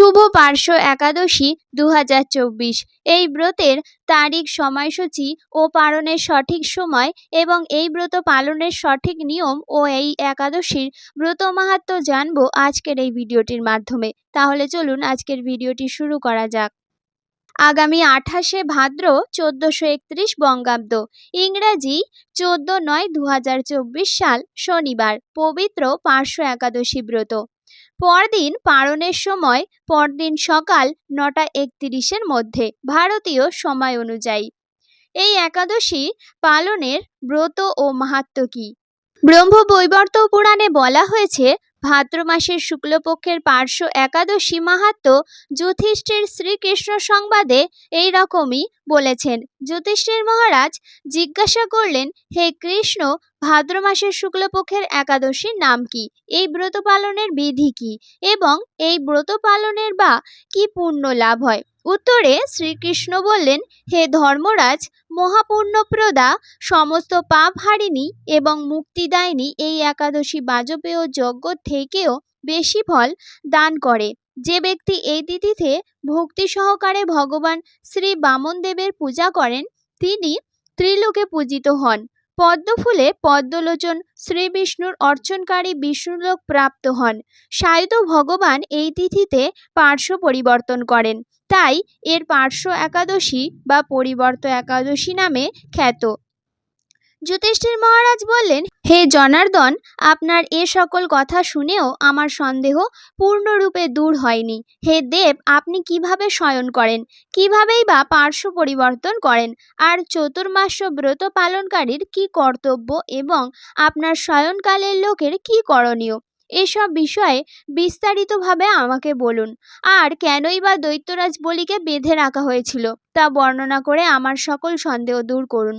শুভ পার্শ্ব একাদশী দু হাজার চব্বিশ। এই ব্রতের তারিখ, সময়সূচি ও পালনের সঠিক সময় এবং এই ব্রত পালনের সঠিক নিয়ম ও এই একাদশীর ব্রত মাহাত্ম্য জানব আজকের এই ভিডিওটির মাধ্যমে। তাহলে চলুন আজকের ভিডিওটি শুরু করা যাক। আগামী আঠাশে ভাদ্র চোদ্দোশো একত্রিশ বঙ্গাব্দ। ইংরাজি চোদ্দ নয় দু সাল শনিবার, পবিত্র পার্শ্ব একাদশী ব্রত। পরদিন পালনের সময়, পরদিন সকাল নটা একত্রিশের মধ্যে, ভারতীয় সময় অনুযায়ী। এই একাদশী পালনের ব্রত ও মাহাত্ম্য কী? ব্রহ্মবৈবর্ত পুরাণে বলা হয়েছে ভাদ্র মাসের শুক্লপক্ষের পার্শ্ব একাদশী মাহাত্ম্য যুধিষ্ঠির শ্রীকৃষ্ণ সংবাদে এই রকমই বলেছেন। যুধিষ্ঠির মহারাজ জিজ্ঞাসা করলেন, হে কৃষ্ণ, ভাদ্র মাসের শুক্লপক্ষের একাদশীর নাম কি? এই ব্রত পালনের বিধি কি? এবং এই ব্রত পালনের বা কি পুণ্য লাভ হয়? উত্তরে শ্রীকৃষ্ণ বললেন, হে ধর্মরাজ, মহাপুণ্যপ্রদা, সমস্ত পাপ হারিণী এবং মুক্তিদায়িনী এই একাদশী বাজপেয় যজ্ঞ থেকেও বেশি ফল দান করে। যে ব্যক্তি এই তিথিতে ভক্তি সহকারে ভগবান শ্রী বামন দেবের পূজা করেন, তিনি ত্রিলোকে পূজিত হন। পদ্মফুলে পদ্মলোচন শ্রী বিষ্ণুর অর্চনকারী বিষ্ণুলোক প্রাপ্ত হন। সায়ুধ ভগবান এই তিথিতে পার্শ্ব পরিবর্তন করেন। তাই এর পার্শ্ব একাদশী বা পরিবর্ত একাদশী নামে খ্যাত। যুধিষ্ঠির মহারাজ বললেন, হে জনার্দন, আপনার এ সকল কথা শুনেও আমার সন্দেহ পূর্ণরূপে দূর হয়নি। হে দেব, আপনি কীভাবে শয়ন করেন? কিভাবেই বা পার্শ্ব পরিবর্তন করেন? আর চতুর্মাস্য ব্রত পালনকারীর কি কর্তব্য এবং আপনার শয়নকালের লোকের কি করণীয়? এসব বিষয়ে বিস্তারিতভাবে আমাকে বলুন। আর কেনই বা দৈত্যরাজ বলিকে বেঁধে রাখা হয়েছিল, তা বর্ণনা করে আমার সকল সন্দেহ দূর করুন।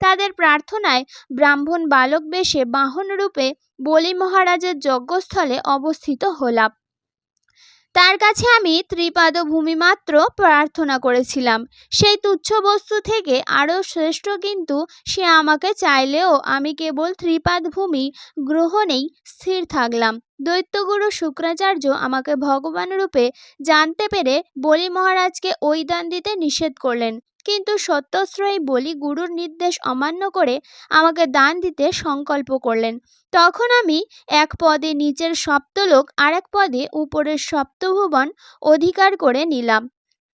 তাদের প্রার্থনায় ব্রাহ্মণ বালক বেশে বাহন রূপে বলি মহারাজের যজ্ঞস্থলে অবস্থিত হলাম। তার কাছে আমি ত্রিপাদ ভূমি মাত্র প্রার্থনা করেছিলাম। সেই তুচ্ছ বস্তু থেকে আরও শ্রেষ্ঠ কিন্তু সে আমাকে চাইলেও আমি কেবল ত্রিপাদ ভূমি গ্রহণেই স্থির থাকলাম। দৈত্যগুরু শুক্রাচার্য আমাকে ভগবান রূপে জানতে পেরে বলি মহারাজকে ওই দান দিতে নিষেধ করলেন। কিন্তু সত্যশ্রয়ী বলি গুরুর নির্দেশ অমান্য করে আমাকে দান দিতে সংকল্প করলেন। তখন আমি এক পদে নিচের সপ্তলোক আর এক পদে উপরের সপ্তভুবন অধিকার করে নিলাম।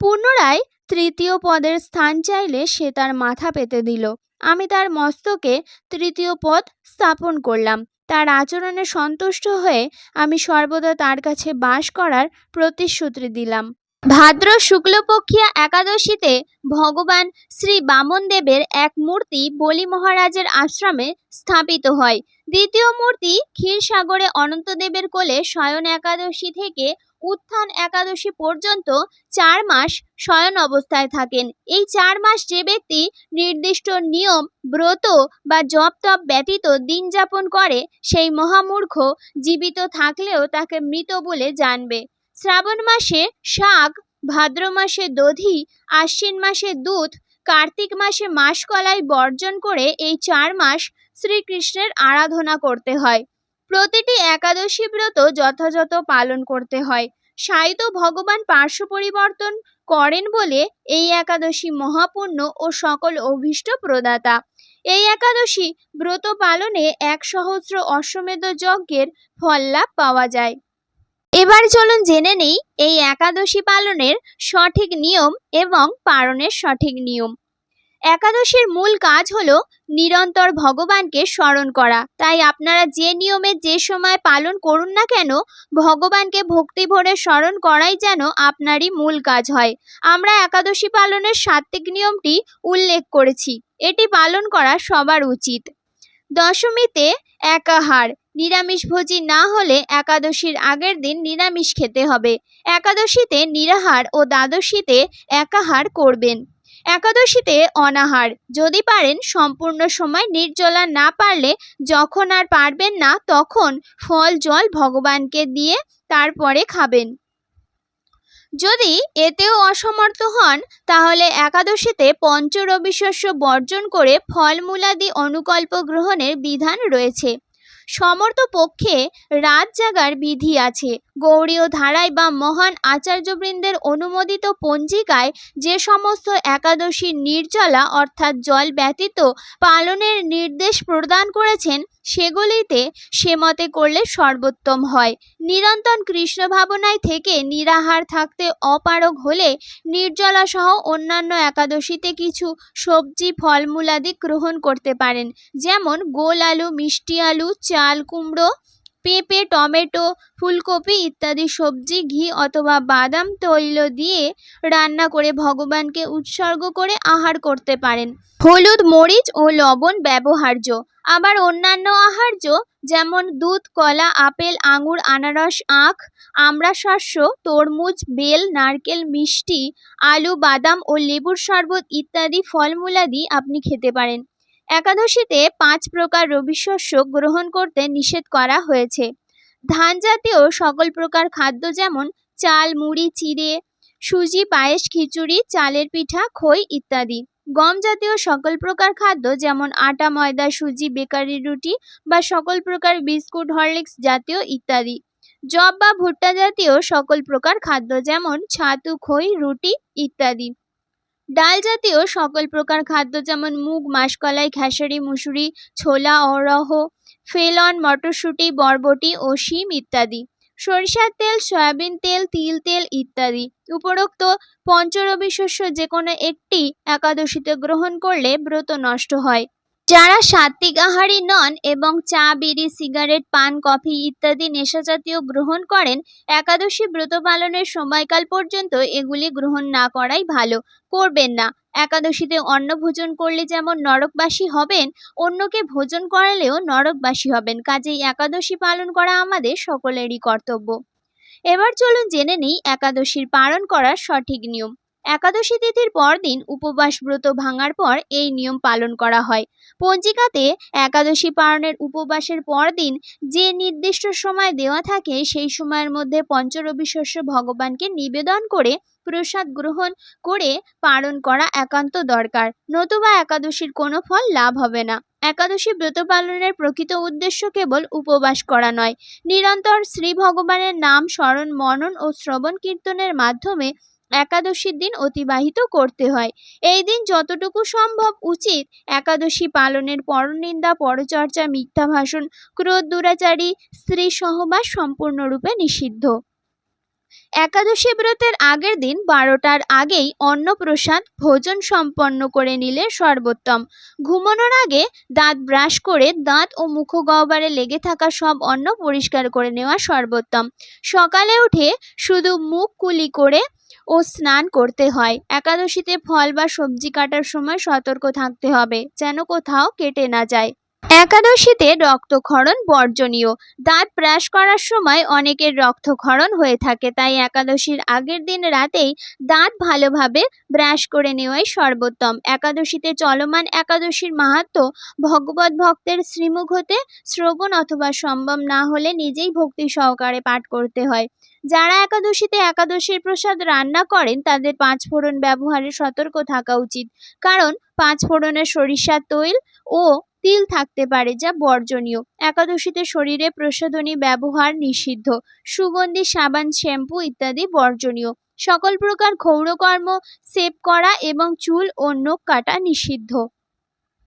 পুনরায় তৃতীয় পদের স্থান চাইলে সে তার মাথা পেতে দিল। আমি তার মস্তকে তৃতীয় পদ স্থাপন করলাম। তার আচরণে সন্তুষ্ট হয়ে আমি সর্বদা তার কাছে বাস করার প্রতিশ্রুতি দিলাম। ভাদ্র শুক্লপক্ষিয়া একাদশীতে ভগবান শ্রী বামন দেবের এক মূর্তি বলি মহারাজের আশ্রমে স্থাপিত হয়। দ্বিতীয় মূর্তি ক্ষীরসাগরে অনন্তদেবের কোলে শয়ন একাদশী থেকে উত্থান একাদশী পর্যন্ত চার মাস শয়ন অবস্থায় থাকেন। এই চার মাস যে ব্যক্তি নির্দিষ্ট নিয়ম, ব্রত বা জপ তপ ব্যতীত দিন যাপন করে, সেই মহামূর্খ জীবিত থাকলেও তাকে মৃত বলে জানবে। শ্রাবণ মাসে শাক ভাদ্র মাসে দধি, আশ্বিন মাসে দুধ, কার্তিক মাসে মাসকলাই বর্জন করে এই চার মাস শ্রীকৃষ্ণের আরাধনা করতে হয়। প্রতিটি একাদশী ব্রত যথাযথ পালন করতে হয়। সাহিত্য ভগবান পার্শ্ব পরিবর্তন করেন বলে এই একাদশী মহাপুণ্য ও সকল অভীষ্ট প্রদাতা। এই একাদশী ব্রত পালনে এক সহস্র অশ্বমেধ যজ্ঞের ফল লাভ পাওয়া যায়। এবার চলুন জেনে নেই এই একাদশী পালনের সঠিক নিয়ম এবং পালনের সঠিক নিয়ম। একাদশীর মূল কাজ হলো নিরন্তর ভগবানকে স্মরণ করা। তাই আপনারা যে নিয়মে যে সময় পালন করুন না কেন, ভগবানকে ভক্তি ভরে স্মরণ করাই যেন আপনারই মূল কাজ হয়। আমরা একাদশী পালনের সাত্ত্বিক নিয়মটি উল্লেখ করেছি। এটি পালন করা সবার উচিত। দশমীতে একাহার। নিরামিষভোজী না হলে একাদশীর আগের দিন নিরামিষ খেতে হবে। একাদশীতে নিরাহার ও দ্বাদশীতে একাহার করবেন। একাদশীতে অনাহার, যদি পারেন সম্পূর্ণ সময় নির্জলা না পারলে যখন আর পারবেন না তখন ফল জল ভগবানকে দিয়ে তারপরে খাবেন। যদি এতেও অসমর্থ হন, তাহলে একাদশীতে পঞ্চরবিশস্য বর্জন করে ফলমূলাদি অনুকল্প গ্রহণের বিধান রয়েছে। সমর্থ পক্ষে রাত জাগার বিধি আছে। গৌড়ীয় ধারায় বা মহান আচার্যবৃন্দের অনুমোদিত পঞ্জিকায় যে সমস্ত একাদশী নির্জলা অর্থাৎ জল ব্যতীত পালনের নির্দেশ প্রদান করেছেন, সেগুলিতে সে মতে করলে সর্বোত্তম হয়। নিরন্তর কৃষ্ণ ভাবনায় থেকে নিরাহার থাকতে অপারগ হলে নির্জলা সহ অন্যান্য একাদশীতে কিছু সবজি ফলমূলাদি গ্রহণ করতে পারেন, যেমন গোল আলু, মিষ্টি আলু, চাল কুমড়ো পেঁপে, টমেটো, ফুলকপি ইত্যাদি সবজি, ঘি অথবা বাদাম, তৈল দিয়ে রান্না করে ভগবানকে উৎসর্গ করে আহার করতে পারেন। হলুদ, মরিচ ও লবণ ব্যবহার্য। আবার অন্যান্য আহার্য যেমন দুধ, কলা, আপেল, আঙুর, আনারস, আখ আমড়া শস্য তরমুজ, বেল, নারকেল, মিষ্টি, আলু, বাদাম ও লেবুর শরবত ইত্যাদি ফলমূলাদি আপনি খেতে পারেন। একাদশীতে পাঁচ প্রকার রবি শস্য গ্রহণ করতে নিষেধ করা হয়েছে। ধান জাতীয় সকল প্রকার খাদ্য যেমন চাল, মুড়ি, চিড়ে, সুজি, পায়েস, খিচুড়ি, চালের পিঠা, খই ইত্যাদি। গম জাতীয় সকল প্রকার খাদ্য যেমন আটা, ময়দা, সুজি, বেকারি রুটি বা সকল প্রকার বিস্কুট, হরলিক্স জাতীয় ইত্যাদি। জব বা ভুট্টা জাতীয় সকল প্রকার খাদ্য যেমন ছাতু, খই, রুটি ইত্যাদি। ডাল জাতীয় সকল প্রকার খাদ্য যেমন মুগ, মাসকলাই, খেসারি, মুসুরি, ছোলা অরহ ফেলন, মটরশুঁটি, বরবটি ও শিম ইত্যাদি। সরিষার তেল, সয়াবিন তেল, তিল তেল ইত্যাদি। উপরোক্ত পঞ্চরবি শস্য যে কোনো একটি একাদশীতে গ্রহণ করলে ব্রত নষ্ট হয়। যারা সাত্ত্বিক আহারী নন এবং চা, বিড়ি, সিগারেট, পান, কফি ইত্যাদি নেশাজাতীয় গ্রহণ করেন, একাদশী ব্রত পালনের সময়কাল পর্যন্ত এগুলি গ্রহণ না করাই ভালো। করবেন না। একাদশীতে অন্ন ভোজন করলে যেমন নরকবাসী হবেন, অন্যকে ভোজন করালেও নরকবাসী হবেন। কাজেই একাদশী পালন করা আমাদের সকলেরই কর্তব্য। এবার চলুন জেনে নিই একাদশীর পালন করার সঠিক নিয়ম। একাদশী তিথির পরদিন উপবাস ব্রত ভাঙার পর এই নিয়ম পালন করা হয়। পঞ্জিকাতে একাদশী পালনের উপবাসের পরদিন যে নির্দিষ্ট সময় দেওয়া থাকে, সেই সময়ের মধ্যে পঞ্চরবি শস্য ভগবানকে নিবেদন করে প্রসাদ গ্রহণ করে পালন করা একান্ত দরকার। নতুবা একাদশীর কোনো ফল লাভ হবে না। একাদশী ব্রত পালনের প্রকৃত উদ্দেশ্য কেবল উপবাস করা নয়। নিরন্তর শ্রী ভগবানের নাম স্মরণ, মনন ও শ্রবণ কীর্তনের মাধ্যমে একাদশীর দিন অতিবাহিত করতে হয়। এই দিন যতটুকু সম্ভব উচিত একাদশী পালনের পরনিন্দা, পরচর্চা, মিথ্যা ভাষণ, ক্রোধ দুরাচারী, স্ত্রী সহবাস সম্পূর্ণরূপে নিষিদ্ধ। একাদশী ব্রতের আগের দিন বারোটার আগেই অন্নপ্রসাদ ভোজন সম্পন্ন করে নিলে সর্বোত্তম। ঘুমানোর আগে দাঁত ব্রাশ করে দাঁত ও মুখগহ্বরে লেগে থাকা সব অন্ন পরিষ্কার করে নেওয়া সর্বোত্তম। সকালে উঠে শুধু মুখ কুলি করে ও স্নান করতে হয়। একাদশীতে ফল বা সবজি কাটার সময় সতর্ক থাকতে হবে, যেন কোথাও কেটে না যায়। একাদশীতে রক্তক্ষরণ বর্জনীয়। দাঁত ব্রাশ করার সময় অনেকের রক্তক্ষরণ হয়ে থাকে, তাই একাদশীর আগের দিন রাতেই দাঁত ভালোভাবে ব্রাশ করে নেওয়াই সর্বোত্তম। একাদশীতে চলমান একাদশীর মাহাত্ম ভগবত ভক্তের শ্রীমুখ হতে শ্রবণ অথবা সম্ভব না হলে নিজেই ভক্তি সহকারে পাঠ করতে হয়। যারা একাদশীতে একাদশীর প্রসাদ রান্না করেন, তাদের পাঁচ ফোড়ন ব্যবহারে সতর্ক থাকা উচিত। কারণ পাঁচ ফোড়নের সরিষার তৈল ও তিল থাকতে পারে যা বর্জনীয়। একাদশীতে শরীরে প্রসাধনী ব্যবহার নিষিদ্ধ। সুগন্ধি, সাবান, শ্যাম্পু ইত্যাদি বর্জনীয়। সকল প্রকার ক্ষৌরকর্ম সেভ করা এবং চুল ও নখ কাটা নিষিদ্ধ।